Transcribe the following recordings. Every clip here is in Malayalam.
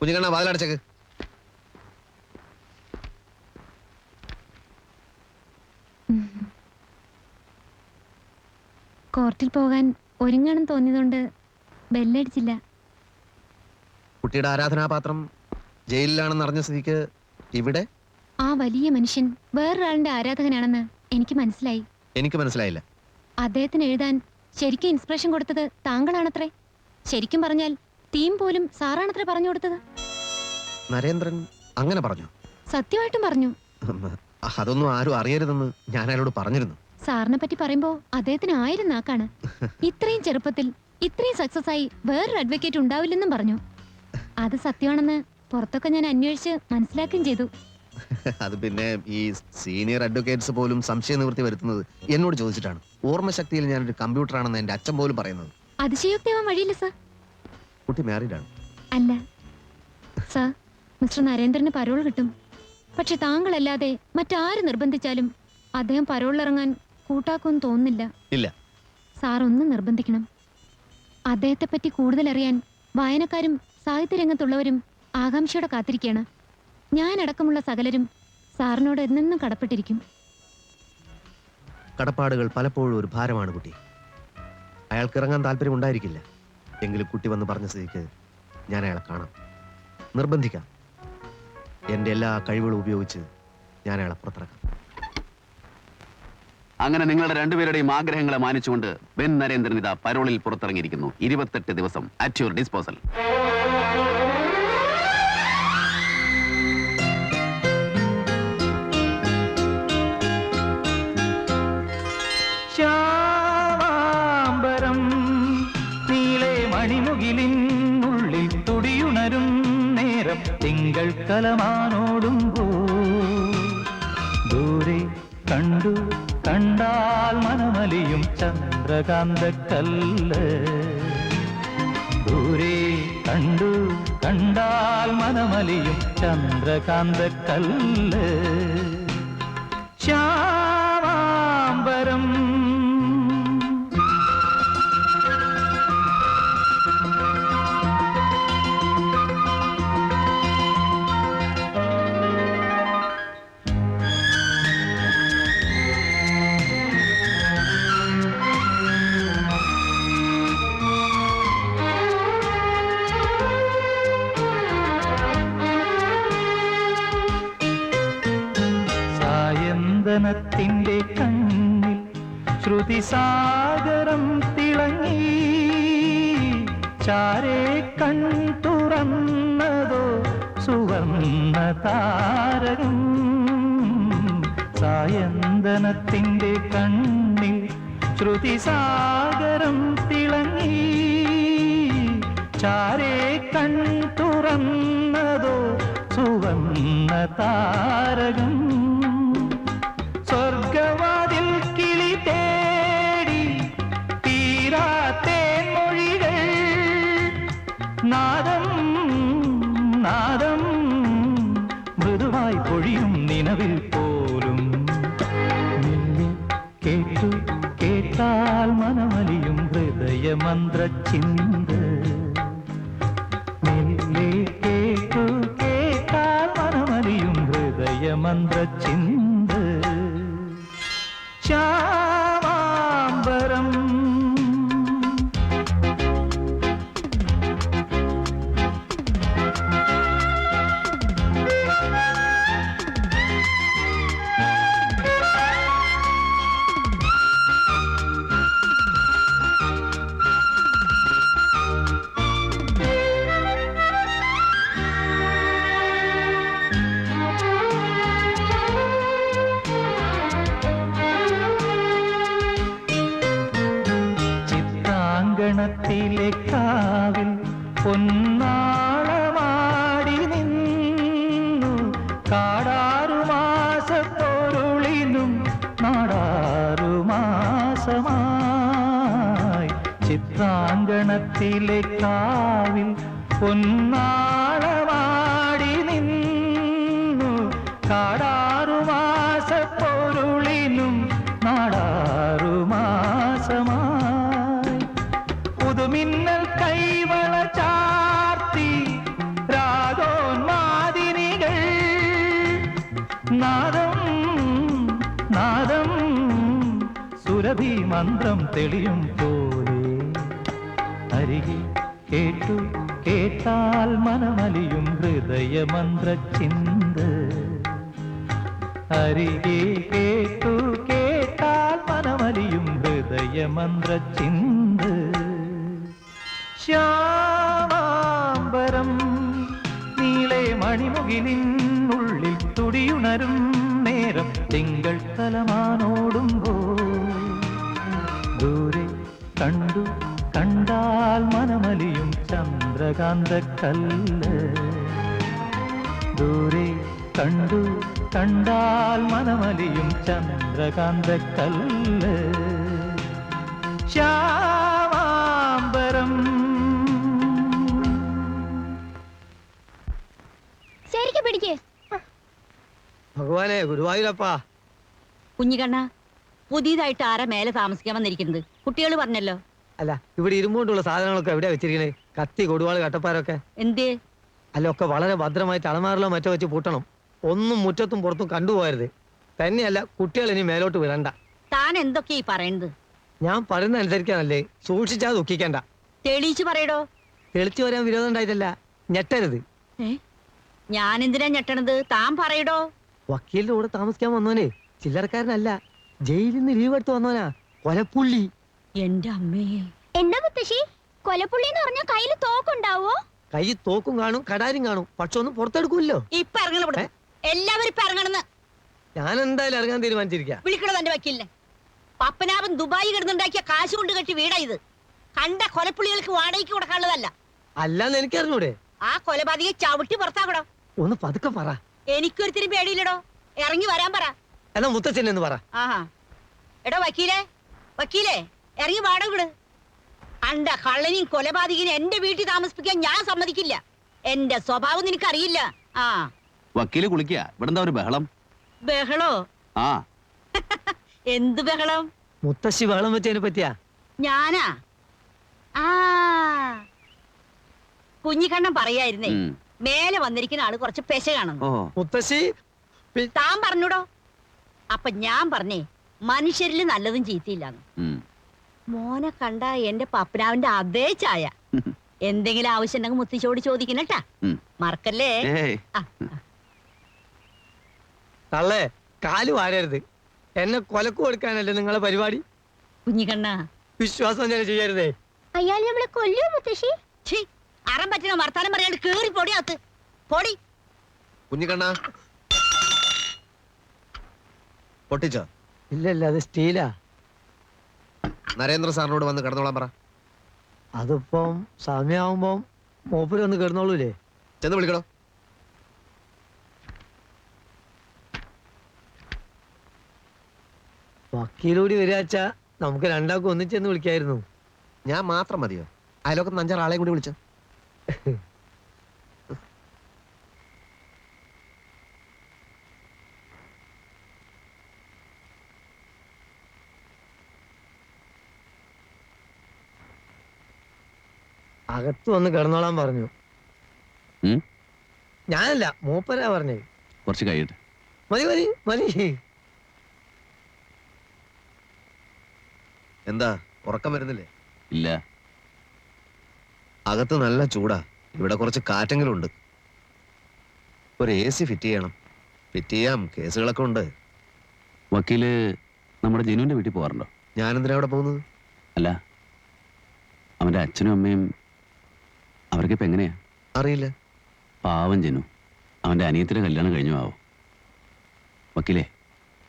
കുഞ്ഞുകണ്ണ വാതിലടച്ചേക്ക്. കോർട്ടിൽ പോകാൻ ഒരുങ്ങണം തോന്നിയതുകൊണ്ട് ബെല്ലടിച്ചില്ല. കുട്ടിയുടെ ആരാധനാപാത്രം ജയിലിലാണെന്ന് അറിഞ്ഞ സ്ഥിതിക്ക് ഇവിടെ? ആ വലിയ മനുഷ്യൻ വേറൊരാളിന്റെ ആരാധകനാണെന്ന് എനിക്ക് മനസ്സിലായി. എനിക്ക് മനസ്സിലായില്ല. അദ്ദേഹത്തിന് എഴുതാൻ ശരിക്കും ഇൻസ്പിറേഷൻ കൊടുത്തത് താങ്കളാണത്രേ. ശരിക്കും പറഞ്ഞാൽ തീം പോലും സാറാണത്ര പറഞ്ഞു കൊടുത്തത്? നരേന്ദ്രൻ അങ്ങനെ പറഞ്ഞു. സത്യമായിട്ടും പറഞ്ഞു. അതൊന്നും ആരും അറിയരുതെന്ന് ഞാൻ അയാളോട് പറഞ്ഞിരുന്നു. സാറിനെ പറ്റി പറയുമ്പോ അദ്ദേഹത്തിന് ആയിരം നാക്കാണ്. ഇത്രയും ചെറുപ്പത്തിൽ ഇത്രയും സക്സസ് ആയി വേറൊരു അഡ്വക്കേറ്റ് ഉണ്ടാവില്ലെന്നും പറഞ്ഞു. അത് സത്യമാണെന്ന് പുറത്തൊക്കെ ഞാൻ അന്വേഷിച്ച് മനസ്സിലാക്കുകയും ചെയ്തു. അത് പിന്നെ ഈ സീനിയർ അഡ്വക്കേറ്റ്സ് പോലും സംശയ നിവൃത്തി വരുത്തുന്നത് എന്നോട് ചോദിച്ചിട്ടാണ്. ഓർമ്മ ശക്തിയിൽ ഞാനൊരു കമ്പ്യൂട്ടർ ആണെന്ന് എന്റെ അച്ഛൻ പോലും പറയുന്നത്. അതിശയോക്തി ആവാൻ വഴിയില്ല സർ കുട്ടി മാരീഡ് ആണ്. അല്ല. സർ മിസ്റ്റർ നരേന്ദ്രന് പരോൾ കിട്ടും. പക്ഷെ താങ്കളല്ലാതെ മറ്റാര് നിർബന്ധിച്ചാലും അദ്ദേഹം പരോളിറങ്ങാൻ കൂട്ടാക്കുമെന്ന് തോന്നുന്നില്ല. ഇല്ല. സാർ ഒന്ന് നിർബന്ധിക്കണം. അദ്ദേഹത്തെ പറ്റി കൂടുതൽ അറിയാൻ വായനക്കാരും സാഹിത്യരംഗത്തുള്ളവരും ആകാംക്ഷയോടെ കാത്തിരിക്കുകയാണ്. ഞാനടക്കമുള്ള സകലരും സാറിനോട് എന്നെന്നും കടപ്പെട്ടിരിക്കും. കടപ്പാടുകൾ പലപ്പോഴും ഒരു ഭാരമാണ് കുട്ടി. അയാൾക്ക് ഇറങ്ങാൻ താല്പര്യം ഉണ്ടായിരിക്കില്ല എങ്കിലും കുട്ടി വന്ന് പറഞ്ഞ സ്ഥിതിക്ക് ഞാൻ അയാളെ കാണാം. നിർബന്ധിക്കാം. എന്റെ എല്ലാ കഴിവുകളും ഉപയോഗിച്ച് ഞാൻ അയാളെ പുറത്തിറക്കാം. അങ്ങനെ നിങ്ങളുടെ രണ്ടുപേരുടെയും ആഗ്രഹങ്ങളെ മാനിച്ചുകൊണ്ട് ബെൻ നരേന്ദ്രൻ ഇതാ പരോളിൽ പുറത്തിറങ്ങിയിരിക്കുന്നു. ഇരുപത്തെട്ട് ദിവസം അറ്റ് യുവർ ഡിസ്പോസൽ കലമാനോടുമ്പോ ദൂരെ കണ്ടു കണ്ടാൽ മനമലിയും ചന്ദ്രകാന്തക്കല്ല്. ദൂരെ കണ്ടു കണ്ടാൽ മനമലിയും ചന്ദ്രകാന്ത കല്ല് ശ്രുതിസാഗരം തിളങ്ങി ചാരേ കൺ തുറന്നതോ സുവർണ താരകം. സായന്തനത്തിന്റെ കണ്ണിൽ ശ്രുതി സാഗരം തിളങ്ങി ചാരേ കൺ തുറന്നതോ സുവർണ താരകം. நாதம் நாதம் மృదుவாய் பொழியும் நினவில் போலும். கேட்டு கேட்டால் மனமலியும் ஹய மந்திர சிந்த நில்லே கேட்டு கேட்டால் மனமலியும் ஹய மந்திர சிந்த சா ചിത്രാങ്കണത്തിലെ കാവിൽ പൊന്നാളമാടി നിന്നു. കാടാറു നാടാറുമാസമായി നാടാറു മാസമായി. ചിത്രാങ്കണത്തിലെ കാവിൽ പൊന്നാളമാടി നിന്നു. കാടാറു நாதம் நாதம் சுரபி மந்திரம் தெளியும் போலே அருகில் கேட்டு கேட்டால் மனமலியும் ஹிருதய மந்திர சிந்து. அருகே கேட்டு கேட்டால் மனமலியும் ஹிருதய மந்திர சிந்து. ஷியாமாம்பரம் நீலே மணிமுகிலின் തുടിയുണരും നേരം തിങ്കൾ തലമാനോടുമ്പോ ദൂരെ കണ്ടു കണ്ടാൽ മനമലിയും ചന്ദ്രകാന്ത കല്ല് ദൂരെ കണ്ടു കണ്ടാൽ മനമലിയും ചന്ദ്രകാന്ത കല്ല് ശ്യാമാംബരം ഭഗവാനെ ഗുരുവായൂരപ്പാ. കുഞ്ഞിക്കണ്ണ പുതിയതായിട്ട് ആരാ മേലെ താമസിക്കാൻ വന്നിരിക്കുന്നത്? കുട്ടികൾ പറഞ്ഞല്ലോ. അല്ല ഇവിടെ ഇരുമ്പുകൊണ്ടുള്ള സാധനങ്ങളൊക്കെ എവിടെയാ വെച്ചിരിക്കണേ? കത്തി കൊടുവാൾ കട്ടപ്പാരൊക്കെ. എന്തേ? അല്ല ഒക്കെ വളരെ ഭദ്രമായിട്ട് അളമാറിലോ മറ്റോ വെച്ച് പൂട്ടണം. ഒന്നും മുറ്റത്തും പുറത്തും കണ്ടുപോകരുത്. തന്നെയല്ല കുട്ടികൾ ഇനി മേലോട്ട് വിടണ്ട. താൻ എന്തൊക്കെയാ ഈ പറയുന്നത്? ഞാൻ പറയുന്ന അനുസരിക്കാനല്ലേ സൂക്ഷിച്ചാ ദുഃഖിക്കണ്ട. തെളിയിച്ചു പറയടോ. തെളിച്ചു വരാൻ വിരോധം ഉണ്ടായിട്ടല്ല ഞെട്ടരുത്. ഞാൻ എന്തിനാ ഞെട്ടണത്? താൻ പറയടോ. വക്കീലിന്റെ കൂടെ താമസിക്കാൻ വന്നോനെ ചില്ലറക്കാരനല്ല. ജയിലിൽ നിന്ന് ലീവ് എടുത്ത് വന്നോനാ കൊലപ്പുള്ളി. എന്റെ അമ്മേ. എന്താ മുത്തശ്ശി? കൊലപ്പുള്ളി എന്ന് പറഞ്ഞാൽ കയ്യിൽ തോക്കുണ്ടാവോ? കയ്യിൽ തോക്കും കാണും കടാരും കാണും. പക്ഷെ ഒന്നും പുറത്തെടുക്കൂല്ലോ. ഇപ്പൊ ഇറങ്ങണം ഇവിടെ എല്ലാവരും ഇപ്പൊ ഇറങ്ങണെന്ന് ഞാൻ എന്തായാലും ഇറങ്ങാൻ തീരുമാനിച്ചിരിക്കാം. വിളിക്കണം എന്റെ വക്കീലിനെ? പപ്പനാഭൻ ദുബായി കിടന്നുണ്ടാക്കിയ കാശ് കൊണ്ട് കെട്ടി വീടാ ഇത്. കണ്ട കൊലപ്പുള്ളികൾക്ക് വാടകയ്ക്ക് കൊടുക്കാനുള്ളതല്ല. അല്ലാന്ന് എനിക്കറിഞ്ഞൂടെ. ആ കൊലപാതകയെ ചവിട്ടി പുറത്താക്കണം. ഒന്ന് പതുക്കെ പറ. എനിക്കൊരുത്തിരി പേടിയില്ലടോ. ഇറങ്ങി വരാൻ പറ. എന്നാ മുത്തച്ഛൻ എന്ന് പറ. ആഹാ. എടോ വക്കീലേ വക്കീലേ ഇറങ്ങി വാടക വിട് അണ്ട കള്ളനെയും കൊലപാതകനെയും എന്റെ വീട്ടിൽ താമസിപ്പിക്കാൻ ഞാൻ സമ്മതിക്കില്ല. എന്റെ സ്വഭാവം നിനക്കറിയില്ല. ആ. വക്കീൽ കുളിക്കുക ഇവിടെന്താ ഒരു ബഹളം? ബഹളോ? ആ. എന്ത് ബഹളം? മുത്തശ്ശി ബഹളം വെച്ചതിനെ പറ്റിയാ? ഞാനാ? ആ. കുഞ്ഞിക്കണ്ണം പറയായിരുന്നേ. ഉം. മേലെ വന്നിരിക്കുന്ന ആൾ കുറച്ച് പെശ കാണുന്നു. മുത്തശ്ശി താൻ പറഞ്ഞൂടോ? അപ്പൊ ഞാൻ പറഞ്ഞേ മനുഷ്യരിൽ നല്ലതും ചീത്തയില്ലാന്ന്. മോനെ കണ്ട എന്റെ പപ്പനാവിന്റെ അതേ ചായ. എന്തെങ്കിലും ആവശ്യം ഉണ്ടെങ്കിൽ മുത്തശ്ശിയോട് ചോദിക്കണട്ടാ. മറക്കല്ലേ? തള്ളേ കാൽ വാരരുത്. എന്നെ കൊലക്ക് കൊടുക്കാനല്ലേ നിങ്ങളെ പരിപാടി? കുഞ്ഞിക്കണ്ണ. വിശ്വാസം ഞാൻ ചെയ്യരുതേ. അയാൾ നമ്മളെ കൊല്ലോ മുത്തശ്ശി? അറം പറ്റുന്ന വർത്താനം പറയാണ്ട് കേറി പൊടി അകത്ത്. പൊടി. കുഞ്ഞിക്കണ്ണ. പൊട്ടിച്ചോ? ഇല്ല ഇല്ല അത് സ്റ്റീലാ. നരേന്ദ്ര സാറിനോട് വന്ന് കിടന്നോളാൻ പറ. അതിപ്പം സമയമാകുമ്പം മൂപ്പര് വന്ന് കിടന്നോളൂലേ? ചെന്ന് വിളിക്കണോ? വക്കീലൂടി വരാച്ച നമുക്ക് രണ്ടാൾക്കും ഒന്നിച്ചെന്ന് വിളിക്കായിരുന്നു. ഞാൻ മാത്രം മതിയോ? അയലോക്കത്ത് അഞ്ചാറ് ആളെയും കൂടി വിളിച്ചു? അകത്ത് വന്ന് കിടന്നോളാൻ പറഞ്ഞു? ഞാനല്ല മൂപ്പരാ പറഞ്ഞേ. കുറച്ച് കഴിയട്ടെ. മതി മതി മതി. എന്താ ഉറക്കം വരുന്നില്ലേ? ഇല്ല. അകത്ത് നല്ല ചൂടാ. ഇവിടെ കുറച്ച് കാറ്റെങ്കിലും ഉണ്ട് ഒരു എ സി ഫിറ്റ് ചെയ്യണം. ഫിറ്റ് ചെയ്യാം. കേസുകളൊക്കെ ഉണ്ട്. വക്കീൽ നമ്മുടെ ജനുവിന്റെ വീട്ടിൽ പോകാറുണ്ടോ? ഞാനെന്തിനാ അവിടെ പോകുന്നത്? അല്ല. അവന്റെ അച്ഛനും അമ്മയും അവർക്ക് ഇപ്പൊ എങ്ങനെയാ? അറിയില്ല. പാവം ജനു. അവന്റെ അനിയത്തിന്റെ കല്യാണം കഴിഞ്ഞു ആവോ. വക്കീലേ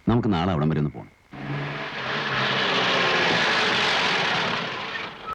നമുക്ക് നാളെ അവിടം വരെ ഒന്ന് പോകണം